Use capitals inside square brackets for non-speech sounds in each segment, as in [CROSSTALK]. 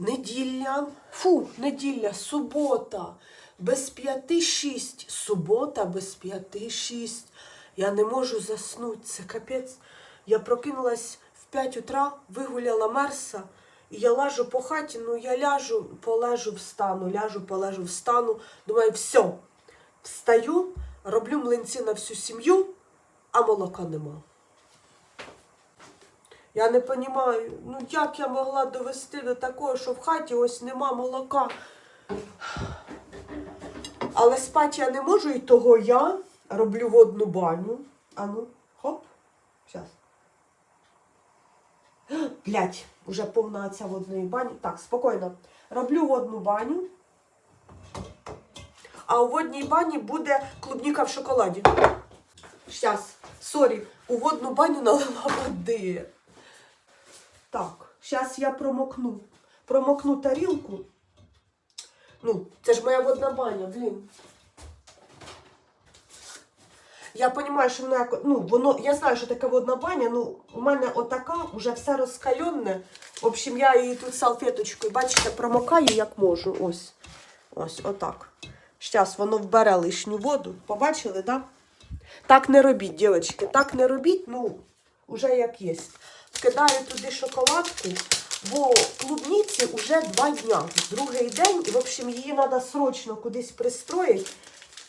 Неділя, фу, неділя, субота, без п'яти шість. Субота без п'яти шість. Я не можу заснути, це капець. Я прокинулась в 5 утра, вигуляла Мерса, і я лажу по хаті, ну я ляжу, полежу, встану, ляжу, полежу, встану. Думаю, все, встаю, роблю млинці на всю сім'ю, а молока нема. Я не розумію, ну як я могла довести до такого, що в хаті ось нема молока. Але спати я не можу, і того я роблю водну баню. А ну, хоп, зараз. Блять, уже повна ця водної бані. Так, спокійно. Роблю водну баню. А у водній бані буде клубніка в шоколаді. Щас, сорі, у водну баню налила води. Так, зараз я промокну. Промокну тарілку. Ну, це ж моя водна баня, блін. Я розумію, що воно як, ну, воно, я знаю, що таке водна баня, ну, у мене отака, вже все розкальонне. В общем, я її тут салфеточкою, бачите, промокаю як можу. Ось. Ось, отак. Зараз воно вбере лишню воду. Побачили, так? Да? Так не робіть, дівчатки, так не робіть, ну, уже як є. Кидаю туди шоколадку, бо клубніці вже два дня, другий день, і, в общем, її треба срочно кудись пристроїти.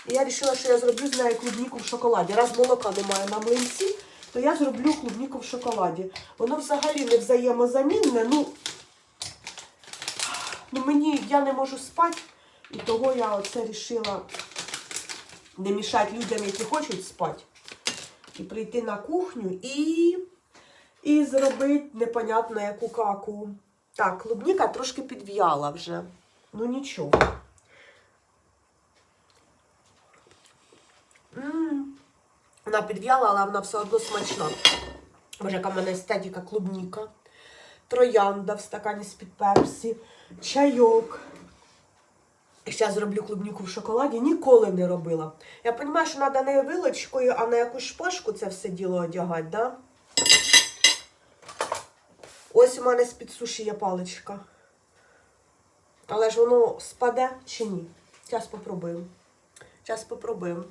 І я вирішила, що я зроблю з нею клубніку в шоколаді. Раз молока немає на млинці, то я зроблю клубніку в шоколаді. Воно взагалі не взаємозамінне. Ну, ну мені я не можу спати, і того я оце вирішила не мішати людям, які хочуть спати. І прийти на кухню і, і зробити непонятно яку каку. Так, клубніка трошки підв'яла вже. Ну нічого. М, Вона підв'яла, але вона все одно смачна. Боже, яка в мене естетика клубніка. Троянда в стакані з-під пепсі, чайок. Зараз зроблю клубніку в шоколаді. Ніколи не робила. Я розумію, що треба не вилочкою, а на якусь шпажку це все діло одягати, да? Ось у мене з-під суші є паличка. Але ж воно спаде чи ні? Зараз попробуємо. Зараз попробуємо.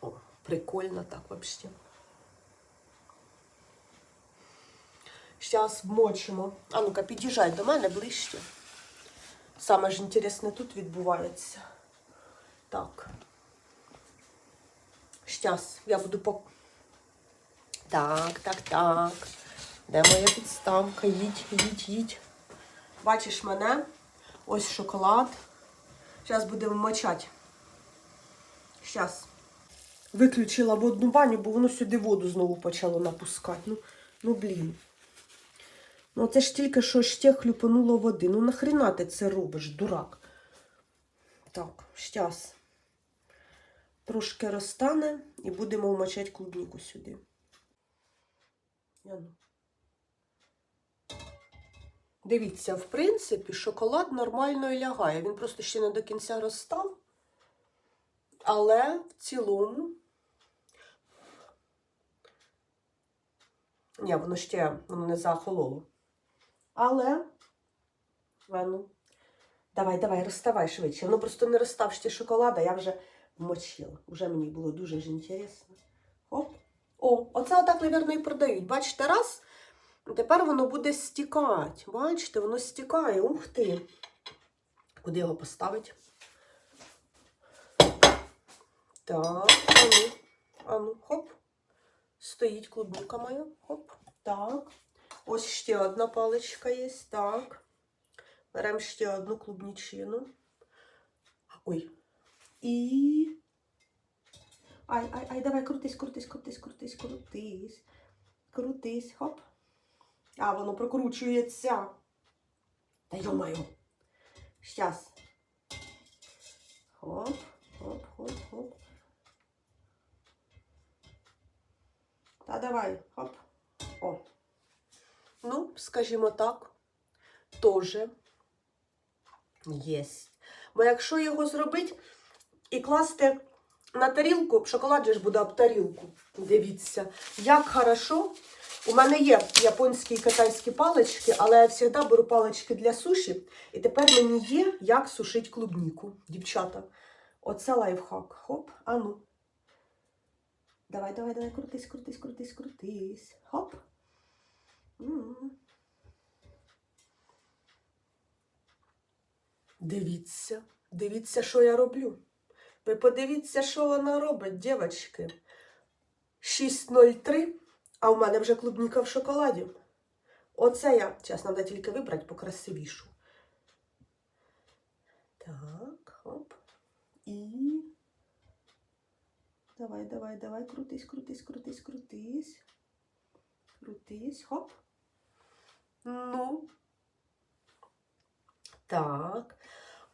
О, прикольно так вообще. Зараз вмочимо. А ну-ка, під'їжджай до мене ближче. Саме ж інтересне тут відбувається. Так. Зараз я буду по. Так, так, так. Де моя підставка? Їдь, їдь, їдь. Бачиш мене? Ось шоколад. Зараз будемо мочати. Зараз. Виключила водну баню, бо воно сюди воду знову почало напускати. Ну, ну блін. Ну це ж тільки що ще хлюпануло води. Ну нахрена ти це робиш, дурак? Так, щас. Трошки розтане і будемо вмочати клубніку сюди. Яну. Дивіться, в принципі, шоколад нормально лягає. Він просто ще не до кінця розстав. Але в цілому. Ні, воно ще воно не захололо. Але. Ану. Давай, давай, розставай швидше. Воно просто не розстав ще шоколад, а я вже вмочила. Вже мені було дуже ж інтересно. Оп. О, оце отак, мабуть, і продають. Бачите, раз. Тепер воно буде стікати. Бачите, воно стікає. Ух ти. Куди його поставити? Так, ану, ану, хоп. Стоїть клубніка моя. Хоп. Так. Ось ще одна паличка є. Так. Беремо ще одну клубнічину. Ой. І. Ай, ай, ай, давай, крутись, крутись, крутись, крутись, крутись. Крутись, хоп. А, воно прокручується. Та йомаю. Щас. Хоп, хоп, хоп, хоп. Та давай, хоп. О. Ну, скажімо так, теж єсть. Бо якщо його зробити і класти на тарілку, шоколад же ж буде об тарілку. Дивіться, як хорошо У мене є японські і китайські палички, але я завжди беру палички для суші. І тепер мені є, як сушити клубніку, дівчата. Оце лайфхак. Хоп, а ну. Давай, давай, давай, крутись, крутись, крутись, крутись. Хоп. Дивіться, дивіться, що я роблю. Ви подивіться, що вона робить, дівчатки. 6.03, а у мене вже клубніка в шоколаді. Оце я. Зараз треба тільки вибрати покрасивішу. Так, хоп. І. Давай, давай, давай, крутись, крутись, крутись, крутись. Крутись, хоп. Ну. Так.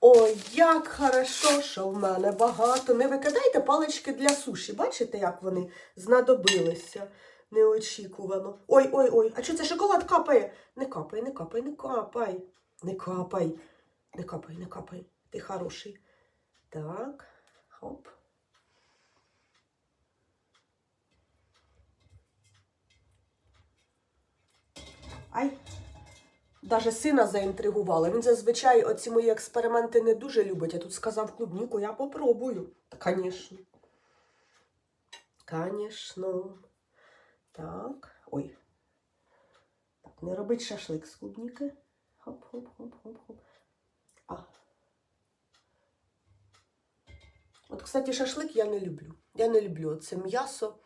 Ой, як хорошо, що в мене багато. Не викидайте палички для суші. Бачите, як вони знадобилися неочікувано. Ой, ой, ой, а що це шоколад капає? Не капай, не капай, не капай. Не капай. Не капай, не капай. Ти хороший. Так, хоп. Ай. Даже сина заінтригувала. Він зазвичай оці мої експерименти не дуже любить. Я тут сказав клубніку, я попробую. Та, звісно. Звісно. Так. Ой. Так, не робить шашлик з клубніки. Хоп-хоп-хоп-хоп-хоп. А. От, кстати, шашлик я не люблю. Я не люблю це м'ясо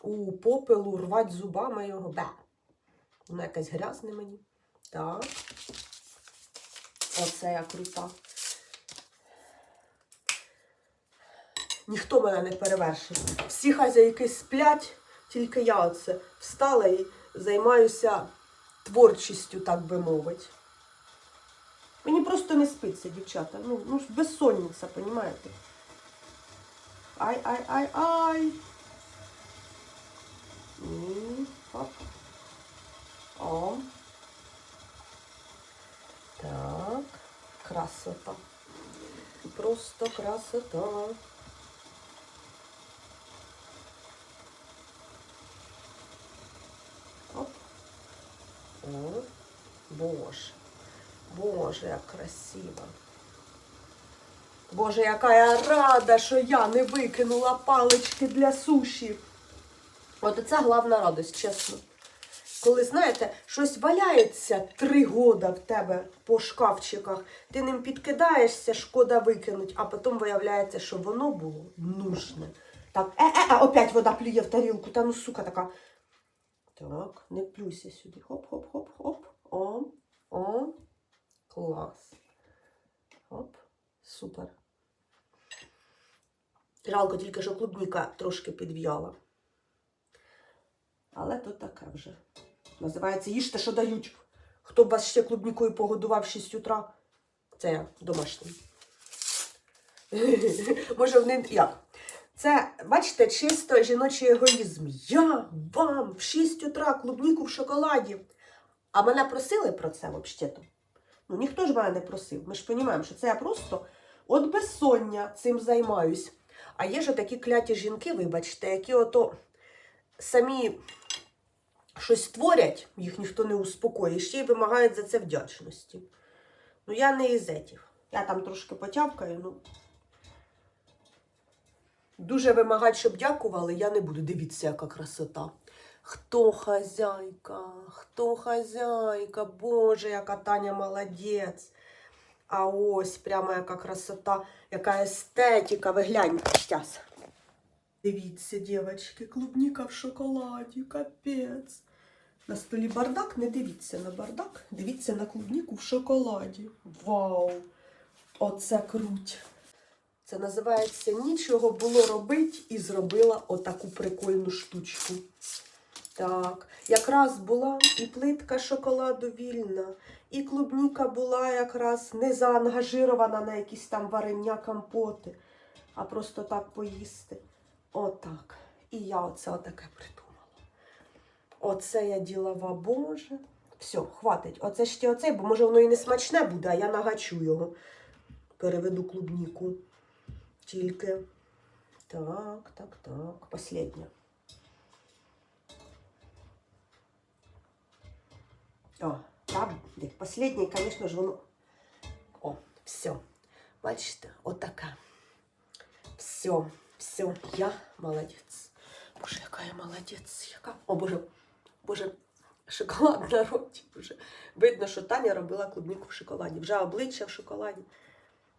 у попелу, рвать зубами його. Бе. Воно якесь грязне мені. Так. Оце я крута. Ніхто мене не перевершив. Всі хазяйки сплять, тільки я оце встала і займаюся творчістю, так би мовити. Мені просто не спиться, дівчата. Ну, ну безсонниця, понімаєте? Ай, ай, ай, ай. І. О. Так, красота. Просто красота. Оп. О, боже. Боже, як красиво. Боже, яка я рада, що я не викинула палички для суші. От це головна радость, чесно. Коли, знаєте, щось валяється три года в тебе по шкафчиках, ти ним підкидаєшся, шкода викинуть, а потім виявляється, що воно було нужне. Так, е, е, е, опять вода плює в тарілку, та ну сука така. Так, не плюйся сюди. Хоп-хоп-хоп-хоп. О, о, клас. Оп, супер. Жалко тільки, що клубніка трошки підв'яла. Але то таке вже. Називається їжте, що дають. Хто б вас ще клубнікою погодував в 6 утра? Це я домашній. [LAUGHS] Може, вони як? Це, бачите, чисто жіночий егоїзм. Я вам в 6 утра клубніку в шоколаді. А мене просили про це взагалі-то. Ну, ніхто ж мене не просив. Ми ж розуміємо, що це я просто от безсоння цим займаюсь. А є ж такі кляті жінки, вибачте, які ото самі щось творять, їх ніхто не успокоїть, ще й вимагають за це вдячності. Ну, я не із етіх. Я там трошки потявкаю, ну. Дуже вимагати, щоб дякували, я не буду. Дивіться, яка красота. Хто хазяйка? Хто хазяйка? Боже, яка Таня молодець. А ось прямо яка красота, яка естетика. Ви гляньте щас. Дивіться, дівчатки, клубніка в шоколаді, капець. На столі бардак, не дивіться на бардак, дивіться на клубніку в шоколаді. Вау! Оце круть. Це називається нічого було робити і зробила отаку прикольну штучку. Так, якраз була і плитка шоколаду вільна, і клубніка була якраз не заангажирована на якісь там варення компоти, а просто так поїсти. Отак. І я оце отаке придумала. Оце я ділова, боже. Все, хватить. Оце ще оцей, бо може воно і не смачне буде, а я нагачу його. Переведу клубніку. Тільки. Так, так, так. Последня. Последній, звісно ж, воно. О, все. Бачите, отака. Все, все, я молодець. Боже, яка я молодець. Яка... О, Боже, Боже, шоколад на роті. Боже. Видно, що Таня робила клубніку в шоколаді. Вже обличчя в шоколаді.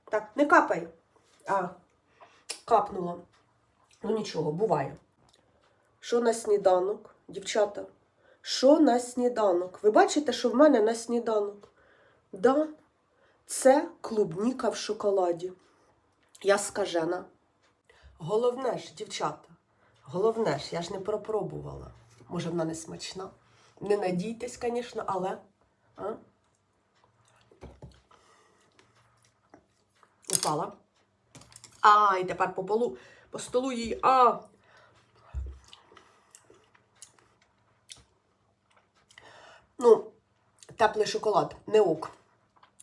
Так, не капай. А, капнула. Ну нічого, буває. Що на сніданок, дівчата? Що на сніданок? Ви бачите, що в мене на сніданок? Да, це клубніка в шоколаді. Я скажена. Головне ж, дівчата, головне ж, я ж не пропробувала. Може, вона не смачна. Не надійтесь, звісно, але. А? Упала. А, і тепер по полу, по столу її. А. Ну, теплий шоколад, не ок.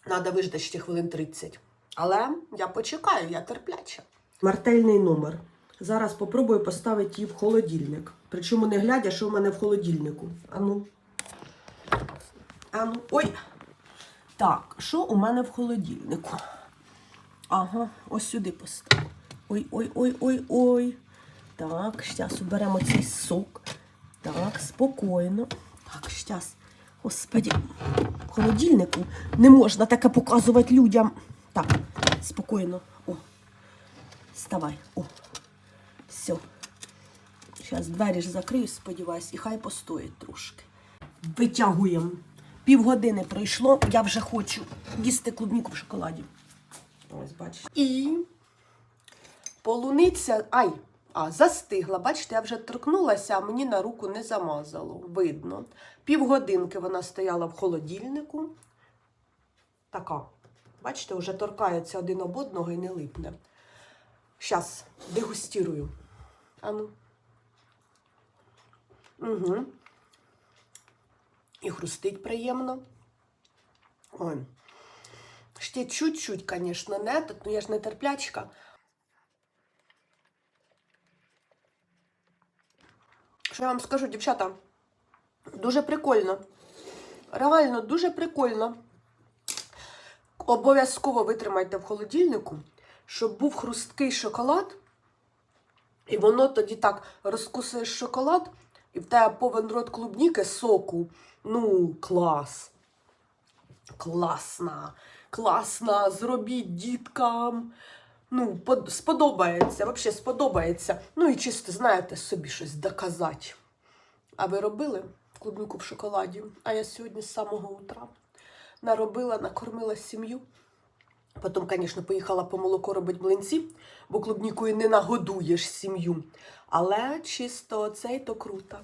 Надо виждати ще хвилин 30. Але я почекаю, я терпляча. Мартельний номер. Зараз попробую поставити її в холодильник. Причому не глядя, що в мене в холодильнику. Ану. Ану. Ой. Так, що у мене в холодильнику? Ага, ось сюди поставлю. Ой, ой, ой, ой, ой. Так, зараз уберемо цей сок. Так, спокійно. Так, зараз. Господи, холодильнику не можна таке показувати людям. Так, спокійно. О. Вставай. О. Все. Зараз двері ж закрию, сподіваюсь, і хай постоїть трошки. Витягуємо. Півгодини пройшло, я вже хочу їсти клубніку в шоколаді. Ось, бачите. І полуниця. Ай! А, застигла. Бачите, я вже торкнулася, а мені на руку не замазало. Видно. Півгодинки вона стояла в холодильнику. Така. Бачите, вже торкається один об одного і не липне. Зараз дегустірую. Ану. Угу. І хрустить приємно. Ой. Ще чуть-чуть, звісно, не ну я ж не терплячка. Що я вам скажу, дівчата? Дуже прикольно. Реально, дуже прикольно. Обов'язково витримайте в холодильнику, щоб був хрусткий шоколад. І воно тоді так розкусуєш шоколад, і в тебе повен рот клубніки, соку. Ну, клас. Класна, класна, зробіть діткам. Ну, сподобається, взагалі сподобається. Ну і чисто, знаєте, собі щось доказати. А ви робили клубнику в шоколаді? А я сьогодні з самого утра наробила, накормила сім'ю. Потім, звісно, поїхала по молоко робити млинці, бо клубнікою не нагодуєш сім'ю. Але чисто цей то круто.